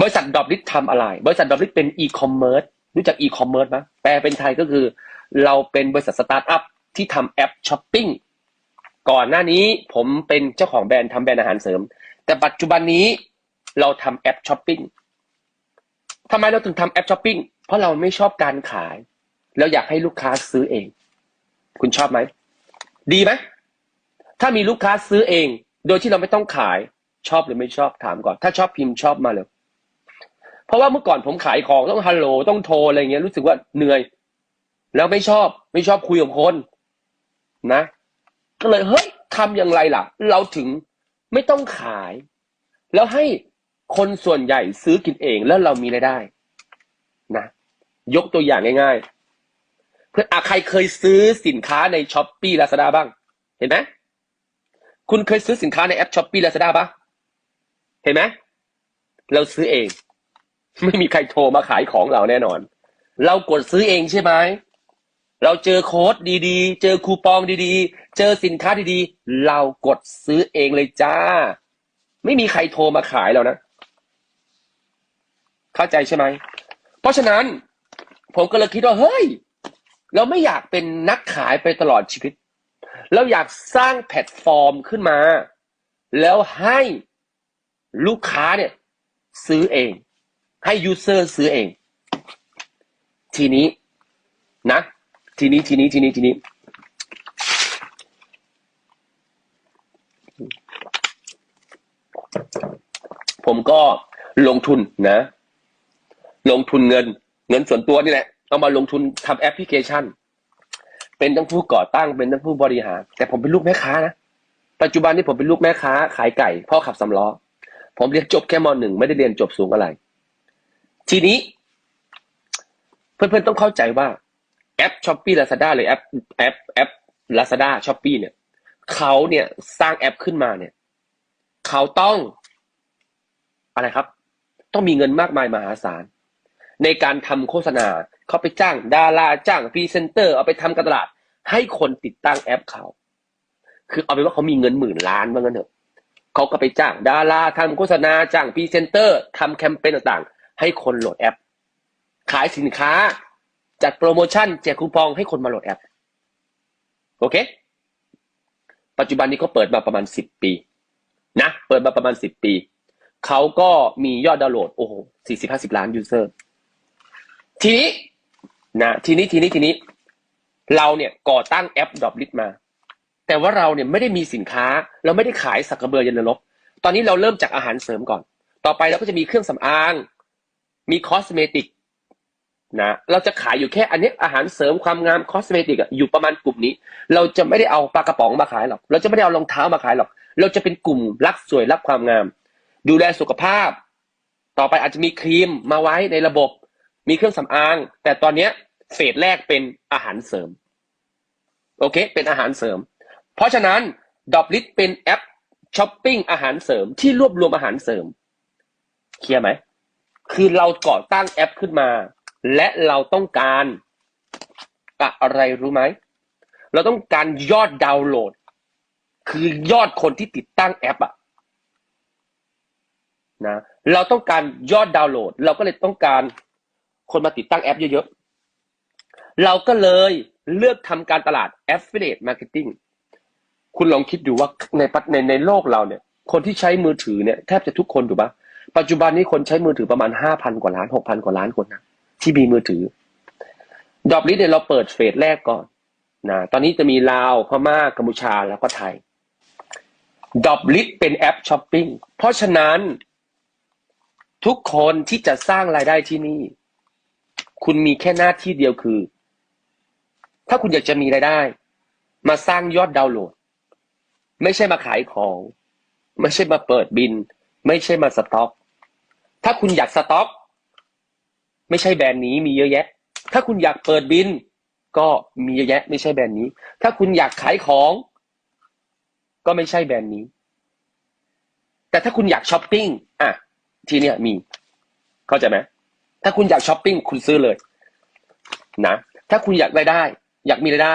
บริษัทดอบลิททำอะไร บริษัทดอบลิทเป็นอีคอมเมิร์ซรู้จักอีคอมเมิร์ซไหมแปลเป็นไทยก็คือ เราเป็นบริษัทสตาร์ทอัพที่ทำแอปช้อปปิ้งก่อนหน้านี้ผมเป็นเจ้าของแบรนด์ทำแบรนด์อาหารเสริม แต่ปัจจุบันนี้เราทำแอปช้อปปิ้งทำไมเราถึงทำแอปช้อปปิ้งเพราะเราไม่ชอบการขาย เราอยากให้ลูกค้าซื้อเอง คุณชอบไหม ดีไหม ถ้ามีลูกค้าซื้อเอง โดยที่เราไม่ต้องขาย ชอบหรือไม่ชอบถามก่อน ถ้าชอบพิมพ์ชอบมาเลย เพราะว่าเมื่อก่อนผมขายของต้องฮัลโหลต้องโทรอะไรเงี้ยรู้สึกว่าเหนื่อย แล้วไม่ชอบ ไม่ชอบคุยกับคนนะ ก็เลยเฮ้ยทำอย่างไรล่ะ เราถึงไม่ต้องขาย แล้วให้คนส่วนใหญ่ซื้อกินเองแล้วเรามีรายได้ นะ ยกตัวอย่างง่ายๆ เพื่ออะใครเคยซื้อสินค้าในช้อปปี้ลาซาด้าบ้าง เห็นไหมคุณเคยซื้อสินค้าในแอปช้อปปี้ลาซาด้าปะ เห็นไหมเราซื้อเอง ไม่มีใครโทรมาขายของเราแน่นอน เรากดซื้อเองใช่ไหมเราเจอโค้ดดีๆ เจอคูปองดีๆ เจอสินค้าดีๆ เรากดซื้อเองเลยจ้า ไม่มีใครโทรมาขายเรานะ เข้าใจใช่ไหม เพราะฉะนั้น ผมก็เลยคิดว่าเฮ้ย เราไม่อยากเป็นนักขายไปตลอดชีวิต เราอยากสร้างแพลตฟอร์มขึ้นมา แล้วให้ ลูกค้าเนี่ย ซื้อเอง ให้ยูเซอร์ซื้อเอง ทีนี้นะ ทีนี้ทีนี้ทีนี้ทีนี้ผมก็ลงทุนนะ ลงทุนเงิน เงินส่วนตัวนี่แหละ เอามาลงทุนทำแอปพลิเคชัน เป็นทั้งผู้ก่อตั้งเป็นทั้งผู้บริหาร แต่ผมเป็นลูกแม่ค้านะ ปัจจุบันนี้ผมเป็นลูกแม่ค้า ขายไก่ พ่อขับสำล้อ ผมเรียนจบแค่มหนึ่งไม่ได้เรียนจบสูงอะไร ทีนี้ เพื่อนๆต้องเข้าใจว่าแอปช้อปปี้ลาซาด้าหรือแอปแอปแอปลาซาด้าช้อปปี้เนี่ยเขาเนี่ยสร้างแอปขึ้นมาเนี่ยเขาต้องอะไรครับ ต้องมีเงินมากมายมหาศาล ในการทำโฆษณาเขาไปจ้างดาราจ้างพรีเซนเตอร์ เอาไปทำการตลาด ให้คนติดตั้งแอปเขา คือเอาเป็นว่าเขามีเงินหมื่นล้านว่างั้นเถอะ เขาก็ไปจ้างดาราทำโฆษณาจ้างพรีเซนเตอร์ทำแคมเปญต่างๆ ให้คนโหลดแอป ขายสินค้า จัดโปรโมชั่นแจกคูปองให้คนมาโหลดแอป โอเค ปัจจุบันนี้เขาเปิดมาประมาณสิบปี นะ เปิดมาประมาณสิบปี เขาก็มียอดดาวน์โหลดโอ้โหสี่สิบห้าสิบล้านยูเซอร์ ทีนี้นะทีนี้ทีนี้ทีนี้ เราเนี่ยก่อตั้งแอปดรอปลิสมา แต่ว่าเราเนี่ยไม่ได้มีสินค้า เราไม่ได้ขายสักกระเบือยันนรก ตอนนี้เราเริ่มจากอาหารเสริมก่อน ต่อไปเราก็จะมีเครื่องสำอาง มีคอสเมติกนะเราจะขายอยู่แค่อันนี้อาหารเสริมความงามคอสเมติกอะอยู่ประมาณกลุ่มนี้ เราจะไม่ได้เอาปลากระป๋องมาขายหรอก เราจะไม่ได้เอารองเท้ามาขายหรอก เราจะเป็นกลุ่มรักสวยรักความงาม ดูแลสุขภาพ ต่อไปอาจจะมีครีมมาไว้ในระบบ มีเครื่องสำอาง แต่ตอนเนี้ยเฟสแรกเป็นอาหารเสริม โอเค เป็นอาหารเสริม เพราะฉะนั้นดอบลิทเป็นแอปช้อปปิ้งอาหารเสริมที่รวบรวมอาหารเสริม เคลียร์ไหม คือเราก่อตั้งแอปขึ้นมา และเราต้องการอะไรรู้ไหม เราต้องการยอดดาวน์โหลด คือยอดคนที่ติดตั้งแอปอะนะเราต้องการยอดดาวน์โหลด เราก็เลยต้องการคนมาติดตั้งแอปเยอะๆ เราก็เลยเลือกทำการตลาด affiliate marketing คุณลองคิดดูว่าในในในโลกเราเนี่ย คนที่ใช้มือถือเนี่ยแทบจะทุกคนถูกปะปัจจุบันนี้คนใช้มือถือประมาณห้าพันกว่าล้านหกพันกว่าล้านคนนะที่มีมือถือ ดอบลิสเนี่ยเราเปิดเฟสแรกก่อนนะตอนนี้จะมีลาวพม่ากัมพูชาแล้วก็ไทยดอบลิสเป็นแอปช้อปปิ้งเพราะฉะนั้น ทุกคนที่จะสร้างรายได้ที่นี่ คุณมีแค่หน้าที่เดียวคือ ถ้าคุณอยากจะมีรายได้ มาสร้างยอดดาวน์โหลด ไม่ใช่มาขายของ ไม่ใช่มาเปิดบิน ไม่ใช่มาสต็อก ถ้าคุณอยากสต็อก ไม่ใช่แบรนด์นี้มีเยอะแยะ ถ้าคุณอยากเปิดบิน ก็มีเยอะแยะ ไม่ใช่แบรนด์นี้ ถ้าคุณอยากขายของ ก็ไม่ใช่แบรนด์นี้ แต่ถ้าคุณอยากช้อปปิ้งอะที่เนี่ยมี เข้าใจไหมถ้าคุณอยากช้อปปิ้งคุณซื้อเลย นะ ถ้าคุณอยากรายได้ อยากมีรายได้